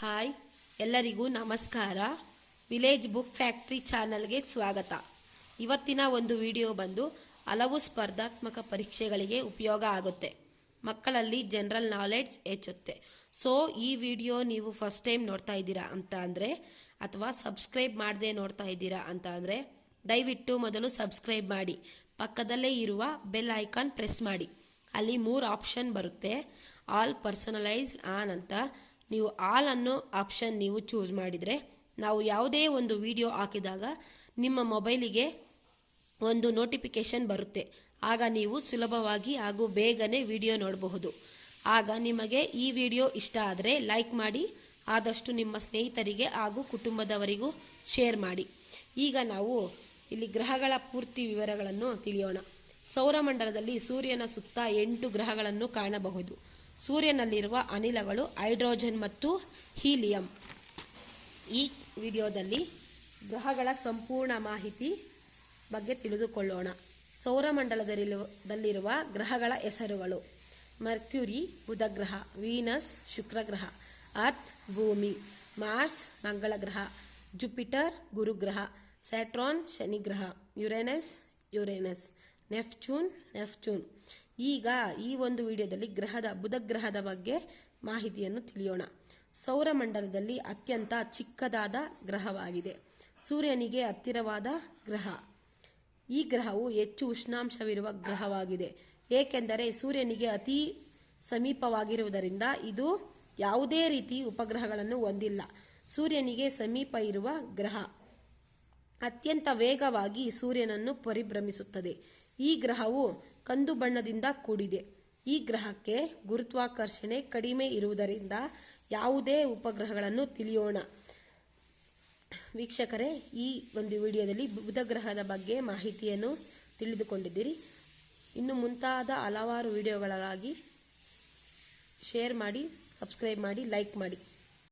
Hi, ಎಲ್ಲರಿಗೂ ನಮಸ್ಕಾರ. Village book factory ಚಾನಲ್ಗೆ ಸ್ವಾಗತ. ಇವತ್ತಿನ ಒಂದು ವಿಡಿಯೋ ಬಂದು ಹಲವು ಸ್ಪರ್ಧಾತ್ಮಕ ಪರೀಕ್ಷೆಗಳಿಗೆ ಉಪಯೋಗ ಆಗುತ್ತೆ. ಮಕ್ಕಳಲ್ಲಿ ಜನರಲ್ ನಾಲೆಡ್ಜ್ ಹೆಚ್ಚುತ್ತೆ. ಸೊ, ಈ ವಿಡಿಯೋ ನೀವು ಫಸ್ಟ್ ಟೈಮ್ ನೋಡ್ತಾ ಇದ್ದೀರಾ ಅಂತ ಅಂದರೆ, ಅಥವಾ ಸಬ್ಸ್ಕ್ರೈಬ್ ಮಾಡದೆ ನೋಡ್ತಾ ಇದ್ದೀರಾ ಅಂತ ಅಂದರೆ, ದಯವಿಟ್ಟು ಮೊದಲು ಸಬ್ಸ್ಕ್ರೈಬ್ ಮಾಡಿ. ಪಕ್ಕದಲ್ಲೇ ಇರುವ ಬೆಲ್ ಐಕಾನ್ ಪ್ರೆಸ್ ಮಾಡಿ. ಅಲ್ಲಿ ಮೂರು ಆಪ್ಷನ್ ಬರುತ್ತೆ. ಆಲ್ ಪರ್ಸನಲೈಸ್ಡ್ ಆನ್ ಅಂತ. ನೀವು ಆಲ್ ಅನ್ನೋ ಆಪ್ಷನ್ ನೀವು ಚೂಸ್ ಮಾಡಿದರೆ ನಾವು ಯಾವುದೇ ಒಂದು ವಿಡಿಯೋ ಹಾಕಿದಾಗ ನಿಮ್ಮ ಮೊಬೈಲಿಗೆ ಒಂದು ನೋಟಿಫಿಕೇಶನ್ ಬರುತ್ತೆ. ಆಗ ನೀವು ಸುಲಭವಾಗಿ ಹಾಗೂ ಬೇಗನೆ ವಿಡಿಯೋ ನೋಡಬಹುದು. ಆಗ ನಿಮಗೆ ಈ ವಿಡಿಯೋ ಇಷ್ಟ ಆದರೆ ಲೈಕ್ ಮಾಡಿ, ಆದಷ್ಟು ನಿಮ್ಮ ಸ್ನೇಹಿತರಿಗೆ ಹಾಗೂ ಕುಟುಂಬದವರಿಗೂ ಶೇರ್ ಮಾಡಿ. ಈಗ ನಾವು ಇಲ್ಲಿ ಗ್ರಹಗಳ ಪೂರ್ತಿ ವಿವರಗಳನ್ನು ತಿಳಿಯೋಣ. ಸೌರಮಂಡಲದಲ್ಲಿ ಸೂರ್ಯನ ಸುತ್ತ ಎಂಟು ಗ್ರಹಗಳನ್ನು ಕಾಣಬಹುದು. ಸೂರ್ಯನಲ್ಲಿರುವ ಅನಿಲಗಳು ಹೈಡ್ರೋಜನ್ ಮತ್ತು ಹೀಲಿಯಂ. ಈ ವಿಡಿಯೋದಲ್ಲಿ ಗ್ರಹಗಳ ಸಂಪೂರ್ಣ ಮಾಹಿತಿ ಬಗ್ಗೆ ತಿಳಿದುಕೊಳ್ಳೋಣ. ಸೌರಮಂಡಲದಲ್ಲಿರುವ ಗ್ರಹಗಳ ಹೆಸರುಗಳು ಮರ್ಕ್ಯುರಿ, ಬುಧಗ್ರಹ, ವೀನಸ್, ಶುಕ್ರಗ್ರಹ ಅರ್ಥ್ ಭೂಮಿ, ಮಾರ್ಸ್ ಮಂಗಳ ಗ್ರಹ ಜುಪಿಟರ್, ಗುರುಗ್ರಹ, ಸ್ಯಾಟ್ರಾನ್, ಶನಿಗ್ರಹ, ಯುರೇನಸ್ ಯುರೇನಸ್ ನೆಫ್ಚೂನ್ ನೆಫ್ಚೂನ್ ಈಗ ಈ ಒಂದು ವಿಡಿಯೋದಲ್ಲಿ ಗ್ರಹದ ಬುಧ ಗ್ರಹದ ಬಗ್ಗೆ ಮಾಹಿತಿಯನ್ನು ತಿಳಿಯೋಣ. ಸೌರಮಂಡಲದಲ್ಲಿ ಅತ್ಯಂತ ಚಿಕ್ಕದಾದ ಗ್ರಹವಾಗಿದೆ. ಸೂರ್ಯನಿಗೆ ಹತ್ತಿರವಾದ ಗ್ರಹ. ಈ ಗ್ರಹವು ಹೆಚ್ಚು ಉಷ್ಣಾಂಶವಿರುವ ಗ್ರಹವಾಗಿದೆ. ಏಕೆಂದರೆ ಸೂರ್ಯನಿಗೆ ಅತಿ ಸಮೀಪವಾಗಿರುವುದರಿಂದ ಇದು ಯಾವುದೇ ರೀತಿ ಉಪಗ್ರಹಗಳನ್ನು ಹೊಂದಿಲ್ಲ. ಸೂರ್ಯನಿಗೆ ಸಮೀಪ ಇರುವ ಗ್ರಹ ಅತ್ಯಂತ ವೇಗವಾಗಿ ಸೂರ್ಯನನ್ನು ಪರಿಭ್ರಮಿಸುತ್ತದೆ. ಈ ಗ್ರಹವು ಕಂದು ಬಣ್ಣದಿಂದ ಕೂಡಿದೆ. ಈ ಗ್ರಹಕ್ಕೆ ಗುರುತ್ವಾಕರ್ಷಣೆ ಕಡಿಮೆ ಇರುವುದರಿಂದ ಯಾವುದೇ ಉಪಗ್ರಹಗಳನ್ನು ತಿಳಿಯೋಣ. ವೀಕ್ಷಕರೇ, ಈ ಒಂದು ವಿಡಿಯೋದಲ್ಲಿ ಬುಧ ಗ್ರಹದ ಬಗ್ಗೆ ಮಾಹಿತಿಯನ್ನು ತಿಳಿದುಕೊಂಡಿದ್ದೀರಿ. ಇನ್ನು ಮುಂತಾದ ಹಲವಾರು ವಿಡಿಯೋಗಳಿಗಾಗಿ ಶೇರ್ ಮಾಡಿ, ಸಬ್ಸ್ಕ್ರೈಬ್ ಮಾಡಿ, ಲೈಕ್ ಮಾಡಿ.